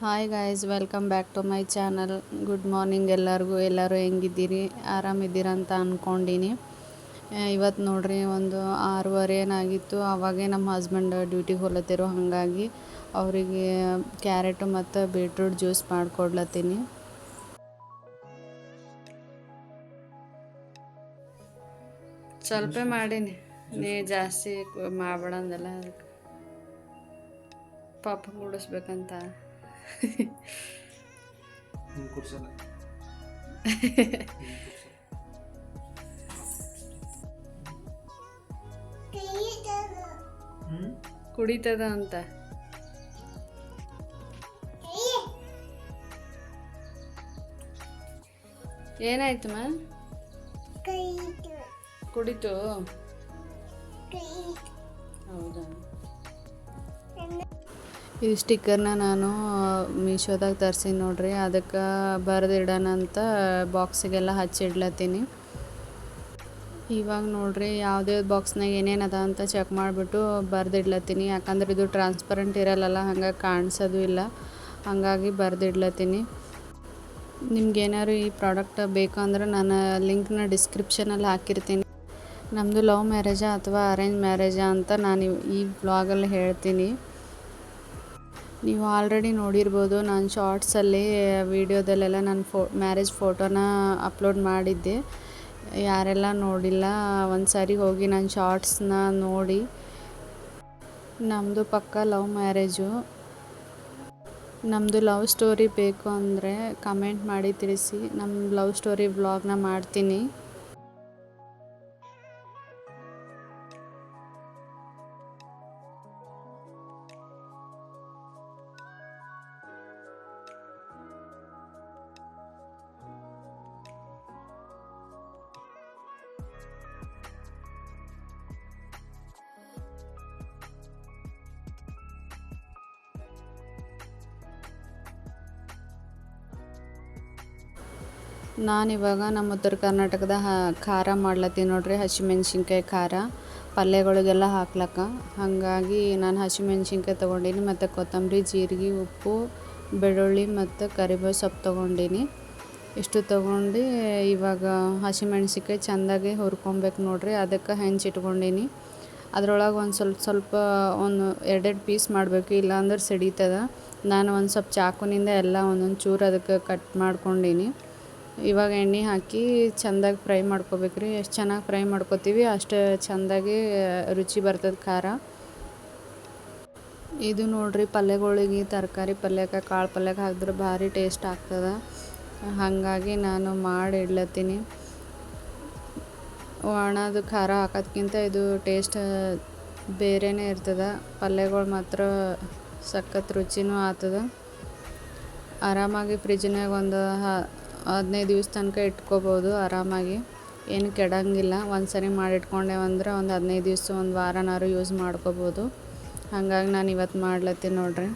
Hi guys welcome back to my channel good morning ಎಲ್ಲರಿಗೂ. ಎಲ್ಲರೂ ಹೆಂಗಿದ್ದೀರಿ? ಆರಾಮಿದ್ದೀರಾ ಅಂತ ಅಂದ್ಕೊಂಡಿನಿ ಇವತ್ತು ನೋಡ್ರಿ, ಒಂದು ಆರೂವರೆ ಏನಾಗಿತ್ತು. ಆವಾಗೇ ನಮ್ಮ ಹಸ್ಬೆಂಡ್ ಡ್ಯೂಟಿಗೆ ಹೋಲತ್ತಿರೋ ಹಾಗಾಗಿ ಅವರಿಗೆ ಕ್ಯಾರೆಟು ಮತ್ತು ಬೀಟ್ರೂಟ್ ಜ್ಯೂಸ್ ಮಾಡಿಕೊಡ್ಲತ್ತೀನಿ. ಸ್ವಲ್ಪ ಮಾಡೀನಿ. ನೀ ಜಾಸ್ತಿ ಮಾಡಬೇಡ ಅಂದಲ್ಲ ಅದಕ್ಕೆ. ಪಾಪ ಕೂಡಿಸ್ಬೇಕಂತ. ಕುಡಿತದ ಅಂತ. ಏನಾಯ್ತು ಮ್ಯಾಮ್? ಕುಡಿತು. ಹೌದಾ? ಈ ಸ್ಟಿಕ್ಕರ್ನ ನಾನು ಮೀಶೋದಾಗ ತರ್ಸೀನಿ ನೋಡ್ರಿ. ಅದಕ್ಕೆ ಬರೆದಿಡೋಣ ಅಂತ ಬಾಕ್ಸಿಗೆಲ್ಲ ಹಚ್ಚಿಡ್ಲತ್ತೀನಿ. ಇವಾಗ ನೋಡ್ರಿ ಯಾವುದೇ ಬಾಕ್ಸ್ನಾಗ ಏನೇನು ಅದ ಅಂತ ಚೆಕ್ ಮಾಡಿಬಿಟ್ಟು ಬರೆದಿಡ್ಲತ್ತೀನಿ. ಯಾಕಂದ್ರೆ ಇದು ಟ್ರಾನ್ಸ್ಪರೆಂಟ್ ಇರಲ್ಲಲ್ಲ, ಹಂಗಾಗಿ ಕಾಣಿಸೋದು ಇಲ್ಲ. ಹಾಗಾಗಿ ಬರೆದಿಡ್ಲತ್ತೀನಿ. ನಿಮ್ಗೇನಾದ್ರು ಈ ಪ್ರಾಡಕ್ಟ್ ಬೇಕು ಅಂದ್ರೆ ನಾನು ಲಿಂಕ್ನ ಡಿಸ್ಕ್ರಿಪ್ಷನಲ್ಲಿ ಹಾಕಿರ್ತೀನಿ. ನಮ್ಮದು ಲವ್ ಮ್ಯಾರೇಜಾ ಅಥವಾ ಅರೇಂಜ್ ಮ್ಯಾರೇಜಾ ಅಂತ ನಾನು ಈ ಬ್ಲಾಗಲ್ಲಿ ಹೇಳ್ತೀನಿ. ನೀವು ಆಲ್ರೆಡಿ ನೋಡಿರ್ಬೋದು, ನಾನು ಶಾರ್ಟ್ಸಲ್ಲಿ ವೀಡಿಯೋದಲ್ಲೆಲ್ಲ ನಾನು ಫೋ ಮ್ಯಾರೇಜ್ ಫೋಟೋನ ಅಪ್ಲೋಡ್ ಮಾಡಿದ್ದೆ. ಯಾರೆಲ್ಲ ನೋಡಿಲ್ಲ ಒಂದು ಸಾರಿ ಹೋಗಿ ನನ್ನ ಶಾರ್ಟ್ಸ್ನ ನೋಡಿ. ನಮ್ಮದು ಪಕ್ಕ ಲವ್ ಮ್ಯಾರೇಜು ನಮ್ಮದು ಲವ್ ಸ್ಟೋರಿ ಬೇಕು ಅಂದರೆ ಕಮೆಂಟ್ ಮಾಡಿ ತಿಳಿಸಿ. ನಮ್ಮ ಲವ್ ಸ್ಟೋರಿ ಬ್ಲಾಗ್ನ ಮಾಡ್ತೀನಿ. ನಾನಿವಾಗ ನಮ್ಮ ಉತ್ತರ ಕರ್ನಾಟಕದ ಖಾರ ಮಾಡ್ಲತ್ತೀನಿ ನೋಡ್ರಿ, ಹಸಿಮೆಣ್ಸಿನ್ಕಾಯಿ ಖಾರ. ಪಲ್ಯಗಳಿಗೆಲ್ಲ ಹಾಕ್ಲಕ್ಕ. ಹಾಗಾಗಿ ನಾನು ಹಸಿಮೆಣ್ಸಿನ್ಕಾಯಿ ತೊಗೊಂಡೀನಿ ಮತ್ತು ಕೊತ್ತಂಬರಿ, ಜೀರಿಗೆ, ಉಪ್ಪು, ಬೆಳ್ಳುಳ್ಳಿ ಮತ್ತು ಕರಿಬೇವು ಸೊಪ್ಪು ತೊಗೊಂಡೀನಿ. ಇಷ್ಟು ತೊಗೊಂಡು ಇವಾಗ ಹಸಿಮೆಣ್ಸಿನ್ಕಾಯಿ ಚೆಂದಾಗಿ ಹುರ್ಕೊಬೇಕು ನೋಡ್ರಿ, ಅದಕ್ಕೆ ಹೆಂಚಿಟ್ಕೊಂಡೀನಿ ಅದ್ರೊಳಗೆ ಒಂದು ಸ್ವಲ್ಪ ಸ್ವಲ್ಪ ಒಂದು ಎರಡೆರಡು ಪೀಸ್ ಮಾಡಬೇಕು, ಇಲ್ಲಾಂದ್ರೆ ಸಿಡಿತದ. ನಾನು ಒಂದು ಸ್ವಲ್ಪ ಚಾಕುನಿಂದ ಎಲ್ಲ ಒಂದೊಂದು ಚೂರು ಅದಕ್ಕೆ ಕಟ್ ಮಾಡ್ಕೊಂಡೀನಿ. ಇವಾಗ ಎಣ್ಣೆ ಹಾಕಿ ಚೆಂದಾಗಿ ಫ್ರೈ ಮಾಡ್ಕೋಬೇಕ್ರಿ ಎಷ್ಟು ಚೆನ್ನಾಗಿ ಫ್ರೈ ಮಾಡ್ಕೋತೀವಿ, ಅಷ್ಟು ಚೆಂದಾಗಿ ರುಚಿ ಬರ್ತದೆ ಖಾರ. ಇದು ನೋಡ್ರಿ ಪಲ್ಯಗಳಿಗೆ ತರಕಾರಿ ಪಲ್ಯಕ್ಕೆ ಕಾಳು ಪಲ್ಯಕ್ಕೆ ಹಾಕಿದ್ರೆ ಭಾರಿ ಟೇಸ್ಟ್ ಆಗ್ತದೆ. ಹಾಗಾಗಿ ನಾನು ಮಾಡಿ ಇಡ್ಲತ್ತೀನಿ. ಒಣದು ಖಾರ ಹಾಕೋದ್ಕಿಂತ ಇದು ಟೇಸ್ಟ್ ಬೇರೆನೇ ಇರ್ತದೆ. ಪಲ್ಯಗಳು ಮಾತ್ರ ಸಖತ್ ರುಚಿನೂ ಆಗ್ತದೆ ಆರಾಮಾಗಿ ಫ್ರಿಜ್ನಾಗ ಒಂದು ಹದಿನೈದು ದಿವ್ಸ ತನಕ ಇಟ್ಕೋಬೋದು ಆರಾಮಾಗಿ. ಏನು ಕೆಡಂಗಿಲ್ಲ. ಒಂದು ಸರಿ ಮಾಡಿಟ್ಕೊಂಡೇವಂದ್ರೆ ಒಂದು ಹದಿನೈದು ದಿವ್ಸ, ಒಂದು ವಾರನಾದ್ರು ಯೂಸ್ ಮಾಡ್ಕೋಬೋದು. ಹಾಗಾಗಿ ನಾನು ಇವತ್ತು ಮಾಡ್ಲತ್ತೀನಿ ನೋಡ್ರಿ.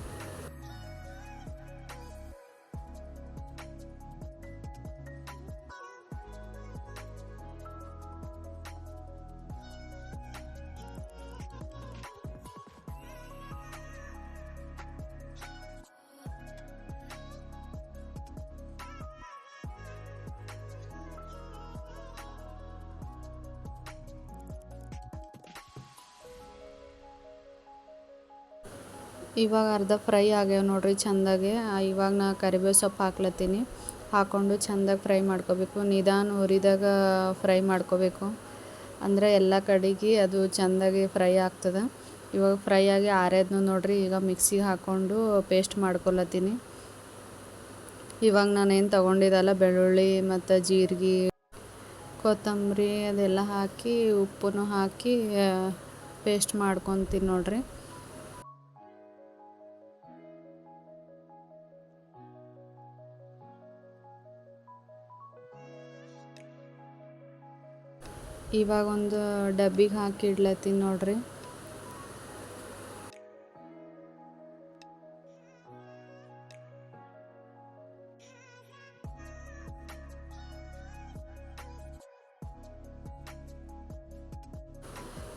ಇವಾಗ ಅರ್ಧ ಫ್ರೈ ಆಗ್ಯಾವ ನೋಡ್ರಿ ಚೆಂದಾಗೆ. ಇವಾಗ ನಾ ಕರಿಬೇವು ಸೊಪ್ಪು ಹಾಕ್ಲತ್ತೀನಿ. ಹಾಕ್ಕೊಂಡು ಚಂದಾಗಿ ಫ್ರೈ ಮಾಡ್ಕೋಬೇಕು. ನಿಧಾನ ಉರಿದಾಗ ಫ್ರೈ ಮಾಡ್ಕೋಬೇಕು. ಅಂದರೆ ಎಲ್ಲ ಕಡೆಗೆ ಅದು ಚೆಂದಾಗಿ ಫ್ರೈ ಆಗ್ತದೆ. ಇವಾಗ ಫ್ರೈ ಆಗಿ ಆರ್ಯದ್ನು ನೋಡ್ರಿ, ಈಗ ಮಿಕ್ಸಿಗೆ ಹಾಕ್ಕೊಂಡು ಪೇಸ್ಟ್ ಮಾಡ್ಕೊಳತ್ತೀನಿ ಇವಾಗ ನಾನೇನು ತೊಗೊಂಡಿದ್ದಲ್ಲ ಬೆಳ್ಳುಳ್ಳಿ ಮತ್ತು ಜೀರಿಗೆ, ಕೊತ್ತಂಬರಿ ಅದೆಲ್ಲ ಹಾಕಿ ಉಪ್ಪನ್ನು ಹಾಕಿ ಪೇಸ್ಟ್ ಮಾಡ್ಕೊತೀನಿ ನೋಡ್ರಿ. ಇವಾಗ ಒಂದು ಡಬ್ಬಿಗೆ ಹಾಕಿ ಇಡ್ಲತ್ತೀನಿ ನೋಡ್ರಿ.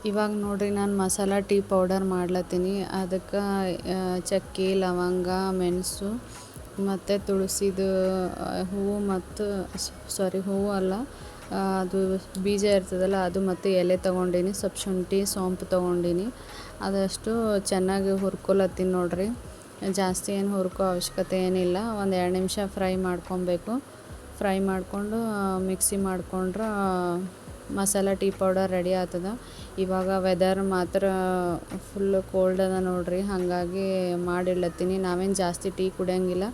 ಇವಾಗ ನೋಡ್ರಿ ನಾನು ಮಸಾಲ ಟೀ ಪೌಡರ್ ಮಾಡ್ಲತ್ತೀನಿ. ಅದಕ್ಕೆ ಚಕ್ಕೆ, ಲವಂಗ, ಮೆಣಸು, ಮತ್ತು ತುಳಸಿದು ಹೂವು ಮತ್ತು ಸಾರಿ ಹೂವು ಅಲ್ಲ ಅದು ಬೀಜ ಇರ್ತದಲ್ಲ, ಅದು ಮತ್ತು ಎಲೆ ತೊಗೊಂಡೀನಿ, ಸ್ವಲ್ಪ ಶುಂಠಿ, ಸೋಂಪು ತೊಗೊಂಡೀನಿ. ಅದಷ್ಟು ಚೆನ್ನಾಗಿ ಹುರ್ಕೊಲತ್ತೀನಿ ನೋಡಿರಿ. ಜಾಸ್ತಿ ಏನು ಹುರ್ಕೋ ಅವಶ್ಯಕತೆ ಏನಿಲ್ಲ. ಒಂದು ಎರಡು ನಿಮಿಷ ಫ್ರೈ ಮಾಡ್ಕೊಬೇಕು. ಫ್ರೈ ಮಾಡಿಕೊಂಡು ಮಿಕ್ಸಿ ಮಾಡ್ಕೊಂಡ್ರೆ ಮಸಾಲ, ಟೀ ಪೌಡರ್ ರೆಡಿ ಆಗ್ತದ. ಇವಾಗ ವೆದರ್ ಮಾತ್ರ ಫುಲ್ ಕೋಲ್ಡ್ ಅದ ನೋಡ್ರಿ. ಹಾಗಾಗಿ ಮಾಡಿಡ್ಲತ್ತೀನಿ. ನಾವೇನು ಜಾಸ್ತಿ ಟೀ ಕುಡಿಯೋಂಗಿಲ್ಲ.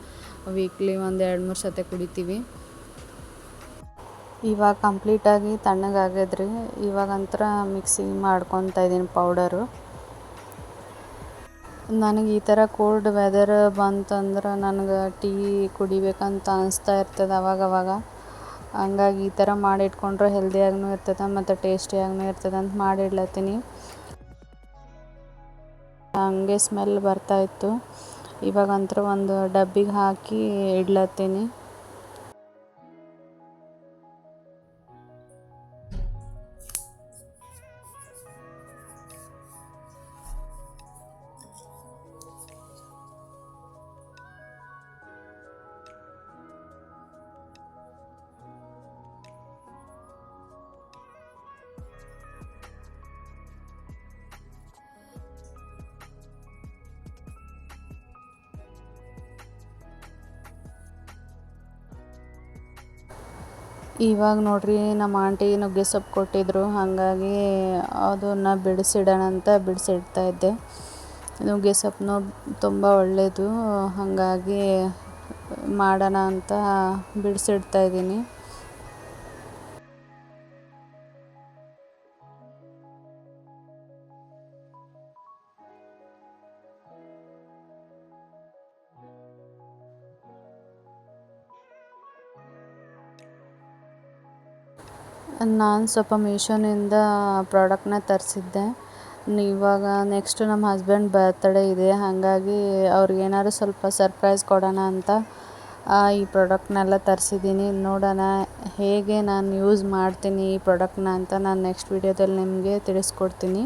ವೀಕ್ಲಿ ಒಂದು ಎರಡು ಮೂರು ಸತೆ ಕುಡಿತೀವಿ. ಇವಾಗ ಕಂಪ್ಲೀಟಾಗಿ ತಣ್ಣಗಾಗ್ಯದ್ರಿ ಇವಾಗಂತ್ರ ಮಿಕ್ಸಿ ಮಾಡ್ಕೊತಾ ಇದ್ದೀನಿ ಪೌಡರು ನನಗೆ ಈ ಥರ ಕೋಲ್ಡ್ ವೆದರ್ ಬಂತಂದ್ರೆ ನನಗೆ ಟೀ ಕುಡಿಬೇಕಂತ ಅನಿಸ್ತಾ ಇರ್ತದೆ ಅವಾಗವಾಗ. ಹಂಗಾಗಿ ಈ ಥರ ಮಾಡಿಟ್ಕೊಂಡ್ರೆ ಹೆಲ್ದಿಯಾಗೂ ಇರ್ತದೆ ಮತ್ತು ಟೇಸ್ಟಿಯಾಗೂ ಇರ್ತದೆ ಅಂತ ಮಾಡಿಡ್ಲತ್ತೀನಿ. ಹಂಗೆ ಸ್ಮೆಲ್ ಬರ್ತಾಯಿತ್ತು ಇವಾಗಂತ್ರ ಒಂದು ಡಬ್ಬಿಗೆ ಹಾಕಿ ಇಡ್ಲತ್ತೀನಿ. ಇವಾಗ ನೋಡ್ರಿ ನಮ್ಮ ಆಂಟಿ ನುಗ್ಗೆ ಸೊಪ್ಪು ಕೊಟ್ಟಿದ್ರು, ಹಾಗಾಗಿ ಅದನ್ನು ಬಿಡಿಸಿಡೋಣ ಅಂತ ಬಿಡಿಸಿಡ್ತಾ ಇದ್ದೆ. ನುಗ್ಗೆ ಸೊಪ್ಪು ತುಂಬ ಒಳ್ಳೆಯದು ಹಾಗಾಗಿ ಮಾಡೋಣ ಅಂತ ಬಿಡಿಸಿಡ್ತಾ ಇದ್ದೀನಿ. ನಾನು ಸ್ವಲ್ಪ ಮೀಶೋನಿಂದ ಪ್ರಾಡಕ್ಟ್ನ ತರಿಸಿದ್ದೆ. ಇವಾಗ ನೆಕ್ಸ್ಟ್ ನಮ್ಮ ಹಸ್ಬೆಂಡ್ ಬರ್ತಡೇ ಇದೆ. ಹಾಗಾಗಿ ಅವ್ರಿಗೆ ಏನಾದ್ರು ಸ್ವಲ್ಪ ಸರ್ಪ್ರೈಸ್ ಕೊಡೋಣ ಅಂತ ಈ ಪ್ರಾಡಕ್ಟ್ನೆಲ್ಲ ತರಿಸಿದ್ದೀನಿ. ನೋಡೋಣ ಹೇಗೆ ನಾನು ಯೂಸ್ ಮಾಡ್ತೀನಿ ಈ ಪ್ರಾಡಕ್ಟ್ನ ಅಂತ ನಾನು ನೆಕ್ಸ್ಟ್ ವೀಡಿಯೋದಲ್ಲಿ ನಿಮಗೆ ತಿಳಿಸ್ಕೊಡ್ತೀನಿ.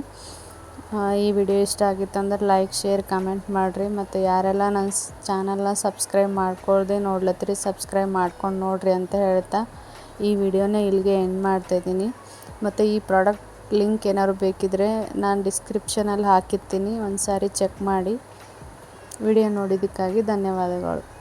ಈ ವಿಡಿಯೋ ಇಷ್ಟ ಆಗಿತ್ತಂದ್ರೆ ಲೈಕ್ ಶೇರ್ ಕಮೆಂಟ್ ಮಾಡಿರಿ. ಮತ್ತು ಯಾರೆಲ್ಲ ನನ್ನ ಚಾನಲ್ನ ಸಬ್ಸ್ಕ್ರೈಬ್ ಮಾಡ್ಕೊಳ್ದೆ ನೋಡ್ಲತ್ತೀರಿ ಸಬ್ಸ್ಕ್ರೈಬ್ ಮಾಡ್ಕೊಂಡು ನೋಡಿರಿ ಅಂತ ಹೇಳ್ತಾ. ಈ ವಿಡಿಯೋನ ಇಲ್ಲಿಗೆ ಎಂಡ್ ಮಾಡ್ತಾಯಿದ್ದೀನಿ ಮತ್ತು ಈ ಪ್ರಾಡಕ್ಟ್ ಲಿಂಕ್ ಏನಾದ್ರು ಬೇಕಿದ್ದರೆ ನಾನು ಡಿಸ್ಕ್ರಿಪ್ಷನಲ್ಲಿ ಹಾಕಿರ್ತೀನಿ. ಒಂದು ಸಾರಿ ಚೆಕ್ ಮಾಡಿ. ವಿಡಿಯೋ ನೋಡಿದ್ದಕ್ಕಾಗಿ ಧನ್ಯವಾದಗಳು.